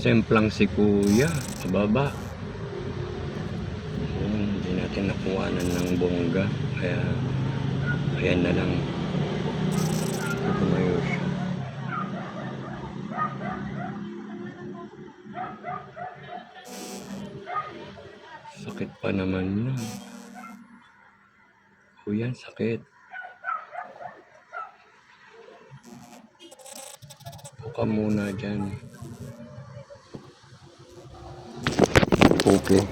Semplang si kuya, pababa. Yun, hindi natin nakuhanan ng bongga. Kaya, ayan na lang. Tumayo siya. Sakit pa naman nun. Kuya, sakit. Buka muna dyan. Okay.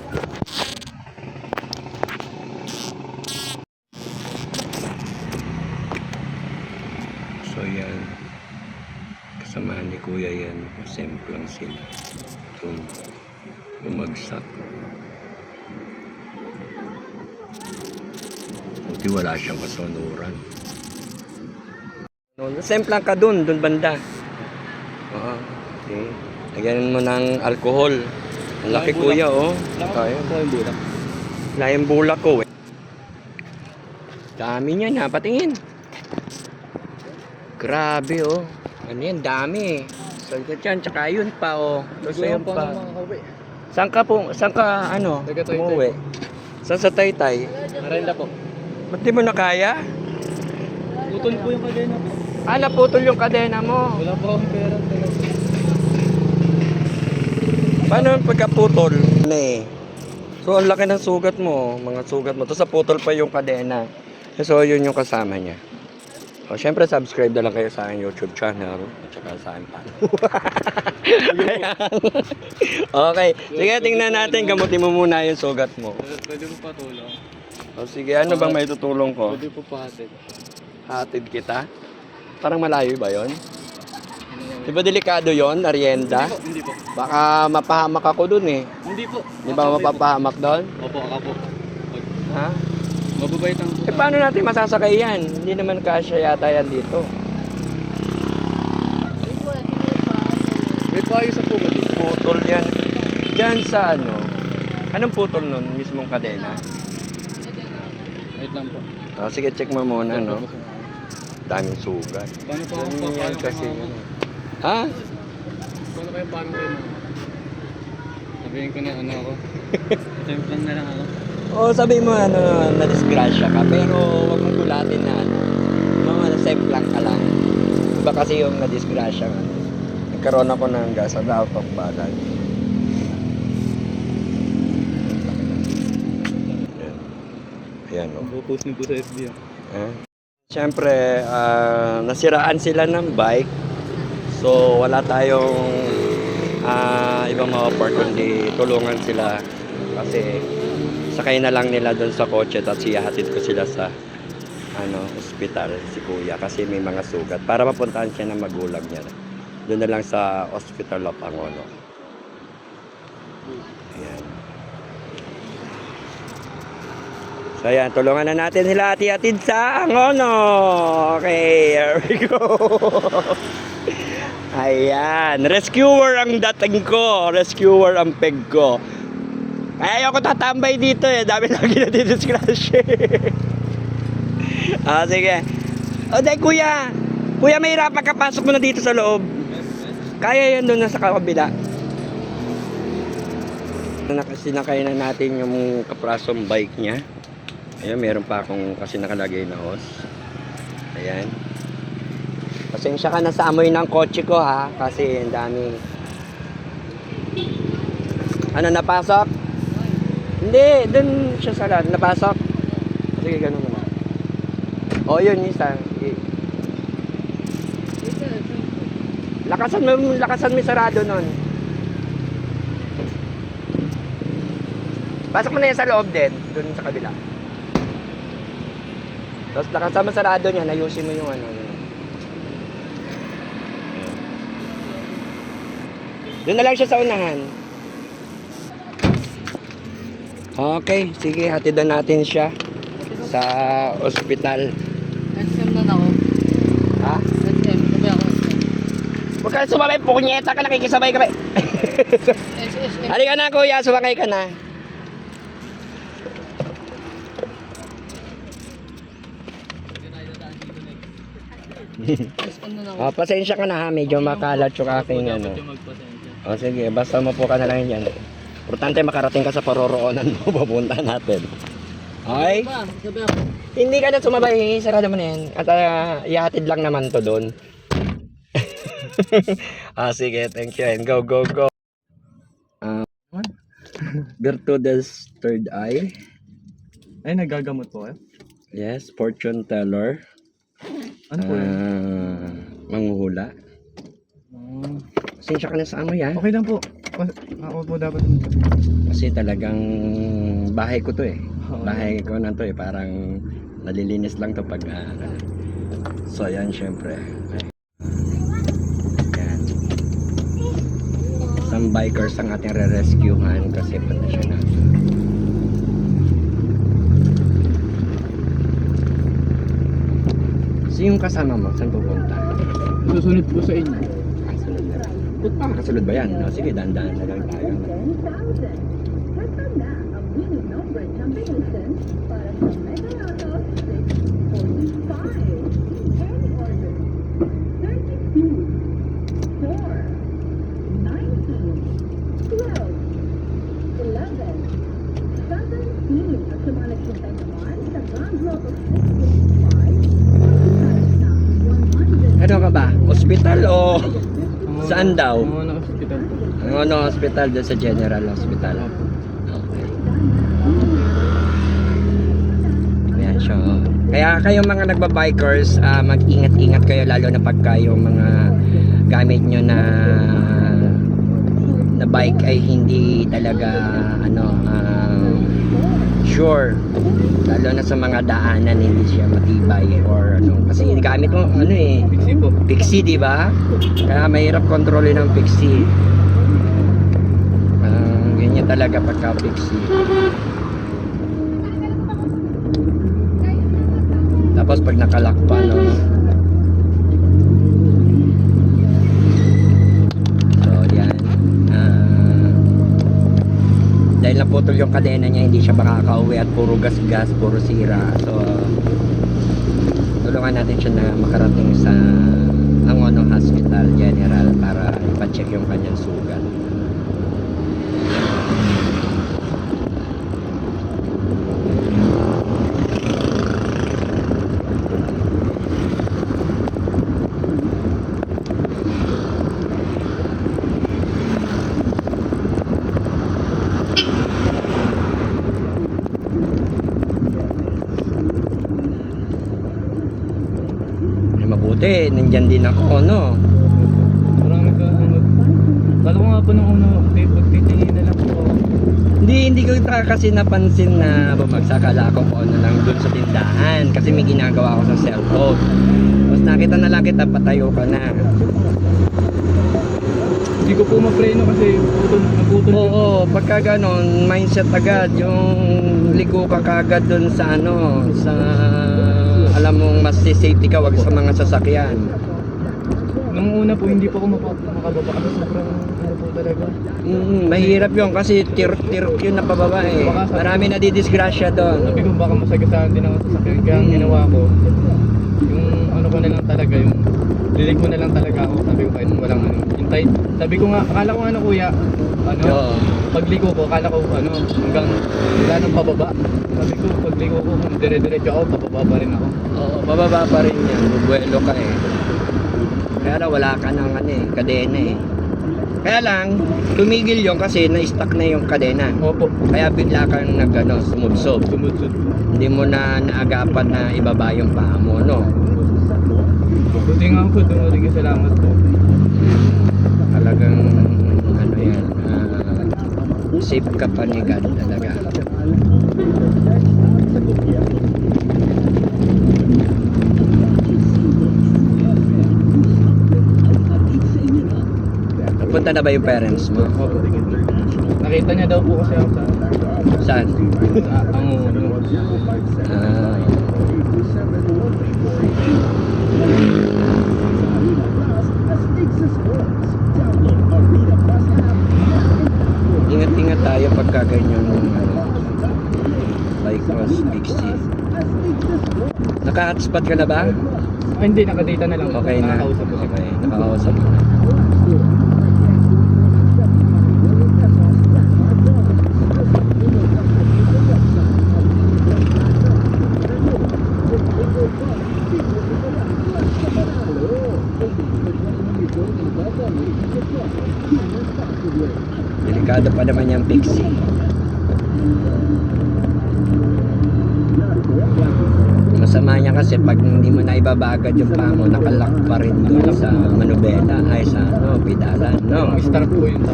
So yan. Kasama ni kuya yan. Semplang sila. Tum bumagsak. Buti wala siyang kasunuran. No, semplang ka dun, dun banda. Oo. Okay. Lagyan mo ng alcohol. Ang laki Layang kuya, oh. Ko yung bulak. Layang bulak ko, eh. Dami niya na, patingin. Grabe, oh. Ano yan, dami. Sagad yan, tsaka yun pa, oh. Tapos yun pa. Saan ka po, saan ka, ano, umuwi? Saan sa Taytay? Arenda po. Ba't di mo na kaya? Utol po yung kadena po. Ah, naputol yung kadena mo. Wala po akong pera. talaga. Paano yung pagkaputol? Ano eh. So, ang laki ng sugat mo, mga sugat mo. Tapos naputol pa yung kadena. So, yun yung kasama niya. O, syempre, subscribe na lang kayo sa aking YouTube channel. At saka sa aking pano. okay. Sige, tingnan natin. Gamutin mo muna yung sugat mo. Pwede- po patulong. O, sige, ano bang may tutulong ko? Pwede po pahatid. Hatid kita? Parang malayo ba yon? Di ba delikado yon Arienda? Hindi po. Baka mapahamak ako dun eh. Hindi po. Di ba mapapahamak doon? Opo, ako po. Ha? Mababait ang Eh paano natin masasakay yan? Hindi naman kasya yata yan dito. May payo sa puga dito. Putol yan. Diyan sa ano? Anong putol nun? Mismong kadena? Wait lang po. Ah, sige, check mo muna, no? Daming sugat. Paano po ako? Ganun yan Paano kasi. kasi? ano. Ha? Paano kayo? Paano kayo? Sabihin ko na ano ako. Templang na lang ako. Oo, sabi mo, ano, na-disgrasya ka. Pero wag mong gulatin na, ano. Mga semplang ka lang. Iba kasi yung na-disgrasya ka. Nagkaroon ako ng gas at out of balance. Ayan. Ayan, oh. Niyo po sa FB. Eh? Siyempre, ah, nasiraan sila ng bike. So, wala tayong ah, ibang ma-offer kundi tulungan sila. Kasi sakay na lang nila doon sa kotse at siyahatid ko sila sa ano, ospital si kuya kasi may mga sugat para mapuntahan siya ng magulang niya. Doon na lang sa Hospital of Angono. Ayan. So ayan, tulungan na natin sila ati-atid sa Angono. Okay, here we go. Ayan, rescuer ang dating ko. Rescuer ang peg ko. Ay, ayoko tatambay dito eh. Dami lagi na didiscrash ah, sige. O, dahil kuya. Kuya, may hirapan ka. Pasok mo na dito sa loob. Kaya yan doon na sa kabila. Nakasinakay na natin yung kaprasong bike niya. Ayan, meron pa akong kasi nakalagay na hose. Ayan. Pasensya ka na sa amoy ng kotse ko ha, kasi ang dami. Ano, napasok? Hindi, dun siya sa lahat. Napasok? Sige, ganun mo na. O, yun, isa. Sige. Lakasan mo, lakasan mo sarado nun. Pasok mo na yan sa loob din, dun sa kabila. Tapos lakasan mo sarado niya, ayusin mo yung ano. yun. Doon na lang siya sa unahan. Okay, sige, hatidan natin siya sa ospital. SM na ako. Ha? SM, sabi ako. Huwag ka sumabay, punyeta ka, nakikisabay ka. Halika na kuya, sumakay ka na. Oh, pasensya ka na ha, medyo makalat yung aking ano. O sige, basta mo po ka na lang yan. Importante makarating ka sa paroroonan mo, pupunta natin. Okay? Sabi ako. Hindi ka na sumabay, sarado mo na yan. At uh, ihatid lang naman to doon. ah, sige, thank you. And go, go, go. Ah, Virtudes third eye. Ay, nagagamot po kayo? Yes, fortune teller. Ano po yun? Ah, manghuhula. Ah, Pasensya ka na sa amoy ah. okay lang po. Ako po dapat. Kasi talagang bahay ko to eh. Oo. Bahay ko na to eh. Parang nalilinis lang to pag ah, So yan syempre. Yan. Some bikers ang ating re-rescuehan kasi siya na. So yung kasama mo, saan pupunta? Susunod po sa inyo. Put pa, makasunod ba yan? No, sige, dahan-dahan na lang tayo. Para sa Mega Lotto 645. Saan daw? Na hospital po. Ang ano hospital doon sa General Hospital. Okay. Ayan siya. Kaya kayong mga nagbabikers, ah, mag-ingat-ingat kayo lalo na pagka yung mga gamit nyo na na bike ay hindi talaga ano ah, sure lalo na sa mga daanan hindi siya matibay or ano kasi gamit mo ano eh Pixie di ba? Kaya mahirap kontrolin ng Pixie. Ah, ganyan talaga pagka Pixie. Tapos pag nakalak pa, no? So, yan. Ah, dahil naputol yung kadena niya, hindi siya makakauwi at puro gas-gas, puro sira. So, tulungan natin siya na makarating sa Angono Hospital General para ipacheck yung kanyang sugat. Eh, nandyan din ako, no? Parang nagka, ano, kala ko nga po nung una, pagtitingin na lang po. Hindi, hindi ko kasi napansin na bumagsak ala ko kung ano lang dun sa tindahan kasi may ginagawa ako sa cellphone. Tapos nakita na lang kita, patayo ka na. Hindi ko po mapreno kasi putol, naputol Oo, pagka ganon, mindset agad, yung ligo ka kagad dun sa ano, sa alam mong mas safety ka, wag sa mga sasakyan. Nung una po, hindi po ako mapa- makababa kasi sobrang ano po talaga. Mm, mahirap yun kasi tirok-tirok yun na pababa eh. Marami na didisgrasya doon. Sabi ko baka masagasaan din ako sa sakyan. Kaya ang Mm. ginawa ko, yung ano ko na lang talaga, yung lilig ko na lang talaga ako. Sabi ko kahit walang ano. Hintay. Sabi ko nga, akala ko ano kuya, ano, Oo. pagligo ko, akala ko ano, hanggang wala nang pababa. Sabi ko, pagligo ko, kung dire-diretso ako, pababa pa rin ako. Oo, bababa pa rin yan. Bubuelo ka eh. Kaya wala ka ng ano eh, kadena eh. Kaya lang, tumigil yon kasi na-stuck na yung kadena. Opo, Kaya bigla kang nag ano, sumubsob. sumudsud. Hindi mo na naagapan na ibaba yung paa mo, no? Buti nga po, dumating salamat po. Talagang ano yan, ah, safe ka pa ni God talaga. Napunta na ba yung parents mo? Opo. Nakita niya daw po kasi ako sa, Saan? sa ang ano. Ah, ingat-ingat tayo pagka ganyan yung ano, pixie. Naka-hotspot ka na ba? Ah, hindi, nakadata na lang. Okay na. Nakakausap ko siya. Okay, nakakausap mo na. Delikado pa naman yung pixie. Masama niya kasi pag hindi mo na ibabagad yung paa mo, nakalak pa rin doon sa manubela, ay sa ano, pidalan, no? Start po yun sa.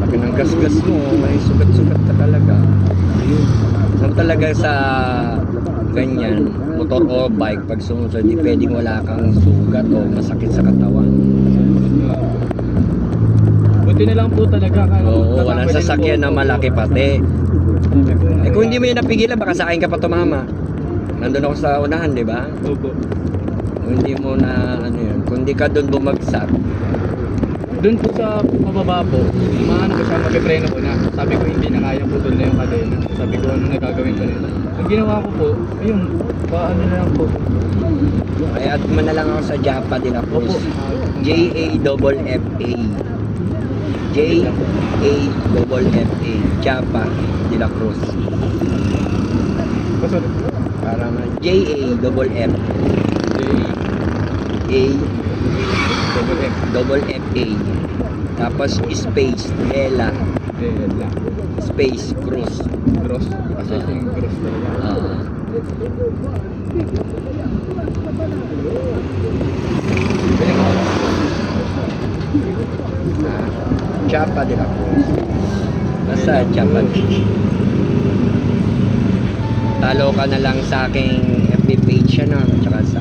Pag ng gasgas mo, may sugat-sugat ka talaga. So talaga sa ganyan, motor o bike, pag sumunod, di pwedeng wala kang sugat o masakit sa katawan. Buti na lang po talaga. kaya Oo, walang sasakyan na malaki pati. Eh kung hindi mo yun napigilan, baka sa akin ka pa tumama. Nandun ako sa unahan, di ba? Opo. Kung hindi mo na, ano yun, kung hindi ka doon bumagsak, Doon po sa pababa po, maano ko siya, magpipreno ko na. Sabi ko hindi na kaya po doon na yung kadena. Sabi ko ano na gagawin ko nito. Ang ginawa ko po, ayun, paano na lang po. ay add mo na lang ako sa Japa de la Opo. J-A-F-F-A. J-A-F-F-A. Japa de la Cruz. Oh, sorry. Para ma J-A-F-F-A. Double F-A. Tapos space, lang. space, Cruz. Cross. Kasi Ah. yung cross talaga. Ako. Ah, Japa de la Cruz. Basta Japa. Talo ka na lang sa aking FB page ano, tsaka sa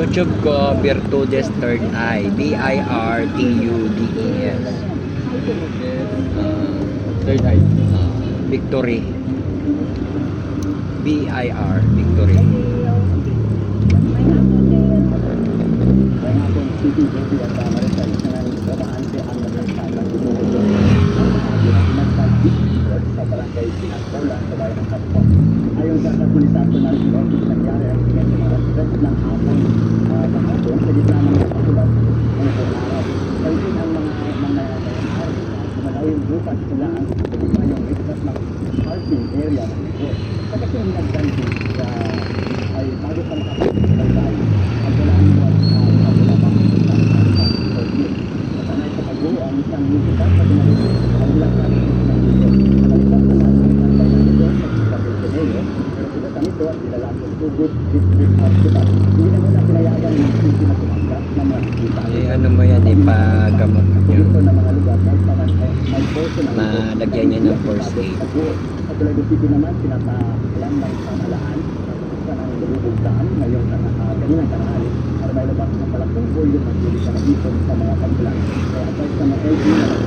YouTube ko, Virtudes Third Eye. B-I-R-T-U-D-E-S. Ah, Third eye. ah, Victory. B-I-R, Victory. Ayon sa kapulisan ng office nangyari ang ingat ng alas 3 ng hapon uh, sa gitna ng mga pagulat ng pong araw. Pansin ang mga araw na gumalaw yung bukas sila ang gitna yung express ng parking area ng ito. Sa kasi yung nagdansin sa ay bago pa nakapagpapalay ang walang buwan sa pagula pa sa parking Kasanay sa pagbuo ang isang musikat sa ginagawa ang ilang kami ng ito. Nakalipas na natin ang pagkakas sa Pagkakas pero pagkatan ito at nilalang ng Tugod District Hospital. Hindi na muna pinayagan ng sisi na tumanggap na makikita. Eh, ano mo yan, ipagamot nyo. Dito na mga lugar may paman ay may portion ng Malagyan niya ng first aid. Sa Toledo City naman, pinapaalam ng pamalaan sa ng lubog daan ngayon na uh, kaninang tanghali para may labas ng malaking volume ng tubig na nagipon sa mga pagkulan. Kaya sa mga LG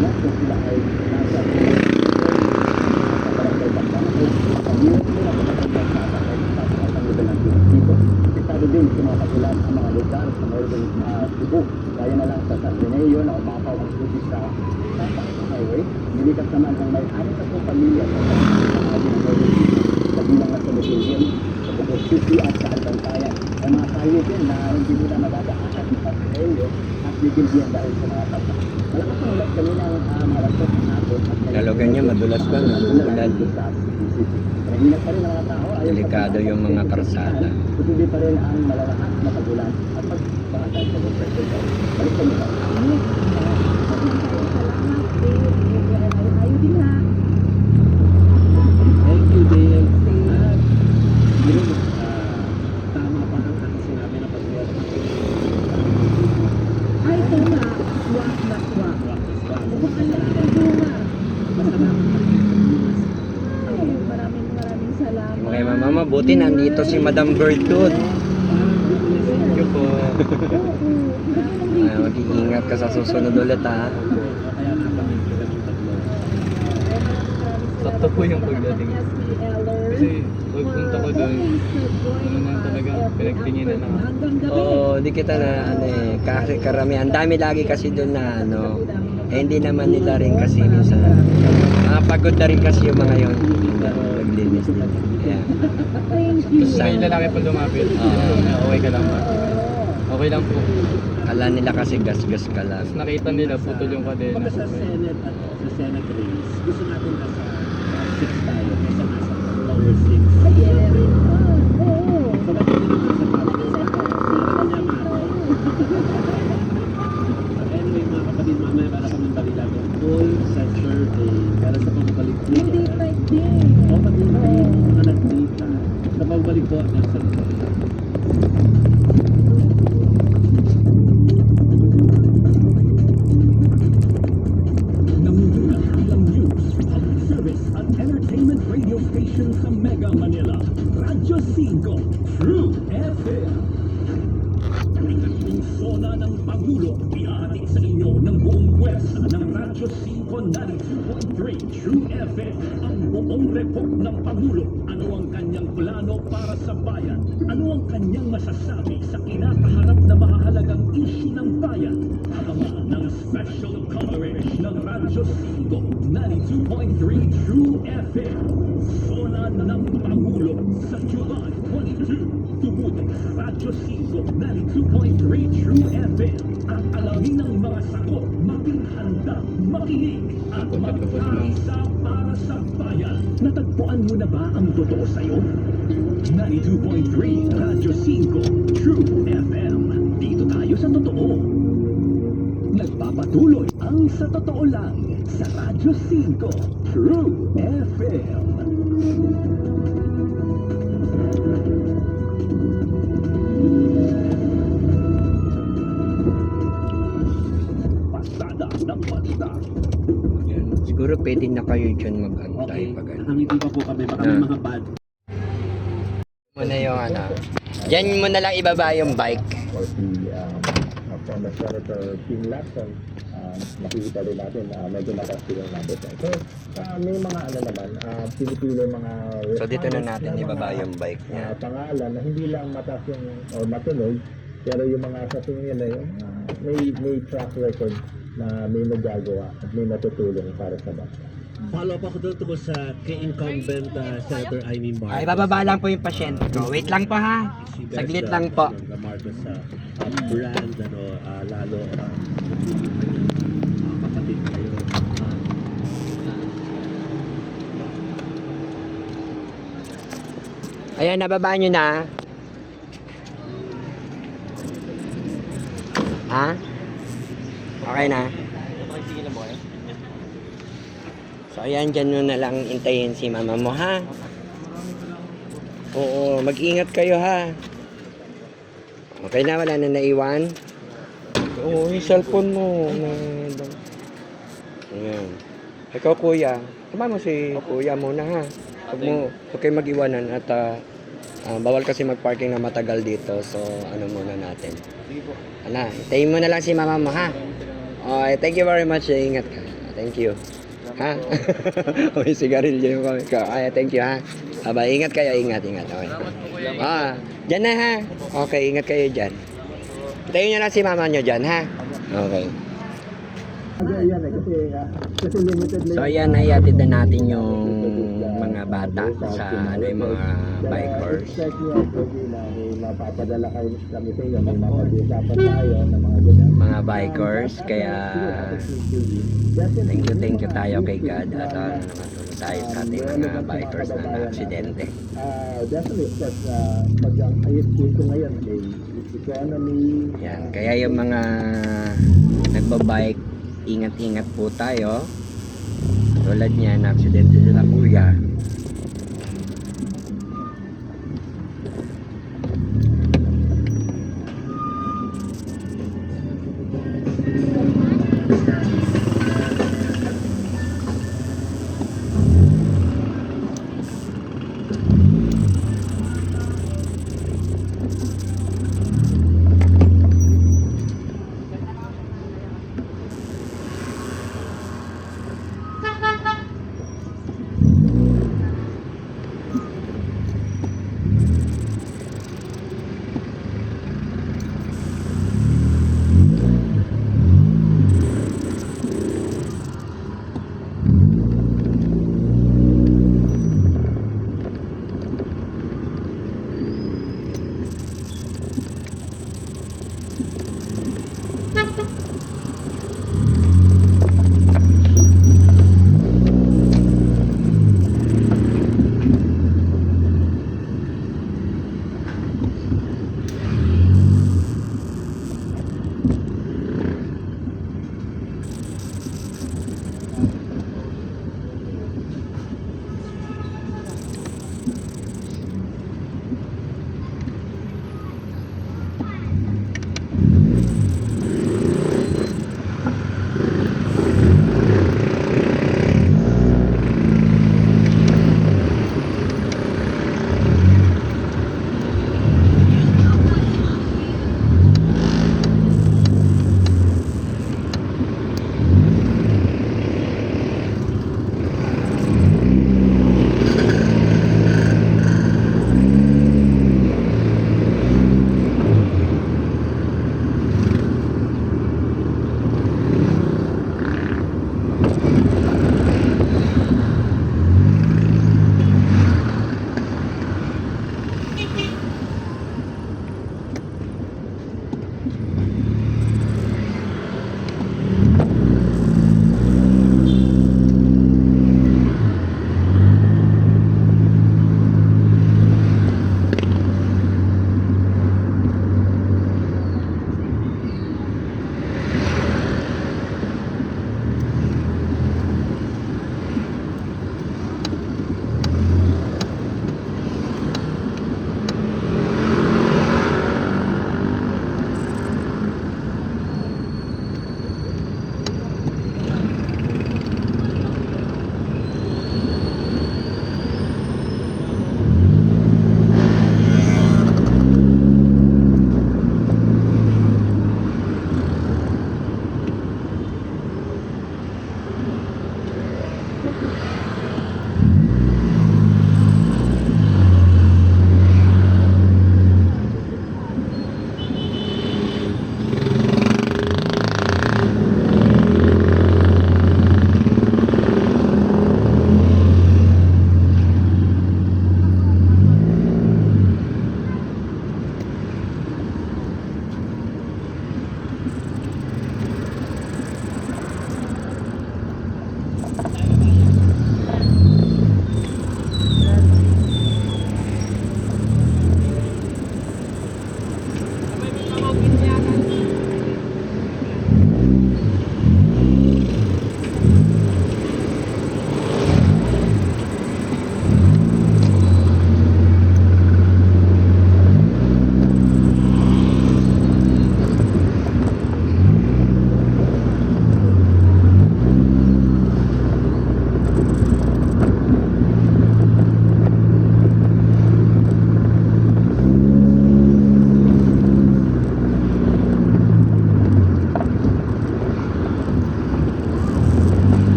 na sila ay nasa sa barangay Bangkang o pag-iwas nila sa pagkakas sa atakay sa ang level ng tubig dito. Estado din sa mga pagkulan ang mga lugar sa Northern uh, Cebu. Kaya na lang sa San Beneo na umapaw ang tubig sa Santa Highway. Nilikas naman ang may anim na pong pamilya sa San Kabilang na sa Luzon, sa Bukos City at sa Albantayan. Ay mga tayo din na hindi nila madadaanan sa Beneo at bigilbiyan dahil sa mga tata. Malakas ang ulat kami ng uh, mga rasot ng hapon. at may- Lalogan niya, madulas ba na? Ulan. Mahina pa rin ang mga tao. Delikado yung mga karsada. Patuloy pa rin ang malalakas na pagulan at pagpapatay sa Bukos City. Balik sa mga Thank you, Dave. At, yun, ah, tama pa ang aking sinabi na pag meron ng Ay, tama. Wak, wak, wak. Mukhang ang laki ng bunga. Masalamat sa Pilipinas. Ay, maraming maraming salamat. Okay, mama, mabuti si Madam Gertrude. Thank you po. Ay, mag-iingat ka sa susunod ulit, ha? Sakto po yung pagdating. Kasi pagpunta ko doon, ano na talaga, pinagtinginan na. Oo, di kita na ano eh, kasi karamihan. Ang dami lagi kasi doon na ano, eh, hindi naman nila rin kasi minsan, ah, pagod na rin kasi yung mga yun, naglinis nila. Kaya, Tapos may lalaki pa lumapit. Oo. na okay ka lang ba? Okay lang po. kala nila kasi gas-gas ka lang. Tapos nakita nila putol yung kadena. Kumbaga sa Senate at sa Senate race, gusto natin nasa FM. Ang buong report ng Pangulo. Ano ang kanyang plano para sa bayan? Ano ang kanyang masasabi sa kinakaharap na mahalagang issue ng bayan? Abangan ng special coverage ng Radyo 5 92.3 True FM. Sona ng Pangulo sa July 22. Tumutok sa Radyo 5 92.3 makinig at magkaisa para sa bayan. Natagpuan mo na ba ang totoo sa'yo? 92.3 Radyo 5 True FM. Dito tayo sa totoo. Nagpapatuloy ang sa totoo lang sa Radyo 5 True FM. Siguro pwede na kayo dyan mag-antay pag ano. Nakangiti pa po kami. Baka may Ah. mga bad. Muna yung ano. Diyan mo na lang ibaba yung bike. or si uh, former Senator Kim Lacson, uh, makikita rin natin na medyo mataas din ang numbers. niya. So, uh, may mga ano naman, uh, pinipili mga So dito na natin na ibaba mga, yung bike niya. uh, pangalan na hindi lang mataas yung or matunog, pero yung mga sa tingin nila yung uh, may, may track record na may nagagawa at may natutulong para sa bansa. Follow up ako doon tungkol sa kay incumbent uh, Senator Amy Marcos. Ay, bababa lang po yung pasyente ko. Wait lang po ha. Saglit lang po. ng Marcos sa uh, brand ano uh, lalo uh, uh, kapatid kayo. Uh, Ayan, nababa nyo na. Ha? Okay na? So, ayan, dyan mo na lang intayin si mama mo, ha? Oo, mag-ingat kayo, ha? Okay na, wala na naiwan? Oo, yung cellphone mo. Na, ayan. Ikaw, kuya. Tama mo si kuya muna, ha? Huwag mo, huwag kayo mag-iwanan at ah, ah, bawal kasi mag-parking na matagal dito. So, ano muna natin. Ano, itayin mo na lang si mama mo, ha? Okay, thank you very much. Ingat ka. Thank you. Ha? May sigarilyo yung kami. Ay, thank you, ha? Aba, ingat kayo, ingat, ingat. Okay. Ah, dyan na, ha? Okay, ingat kayo dyan. Itayin nyo lang si mama nyo dyan, ha? Okay. So, ayan, naiatid na natin yung mga bata sa ano, yung mga bikers. Mapapadala kayo kami sa inyo, may mapag-usapan tayo ng mga ganyan. Mga bikers, kaya thank you, thank you tayo kay God at uh, tayo sa ating mga bikers na na-aksidente. Uh, definitely, because uh, pag ang ayos dito ngayon, may economy, Yan, kaya yung mga nagbabike, ingat-ingat po tayo. Tulad niya, na-aksidente sila kuya.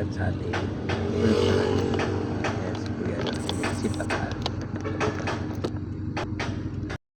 Na tayo ulit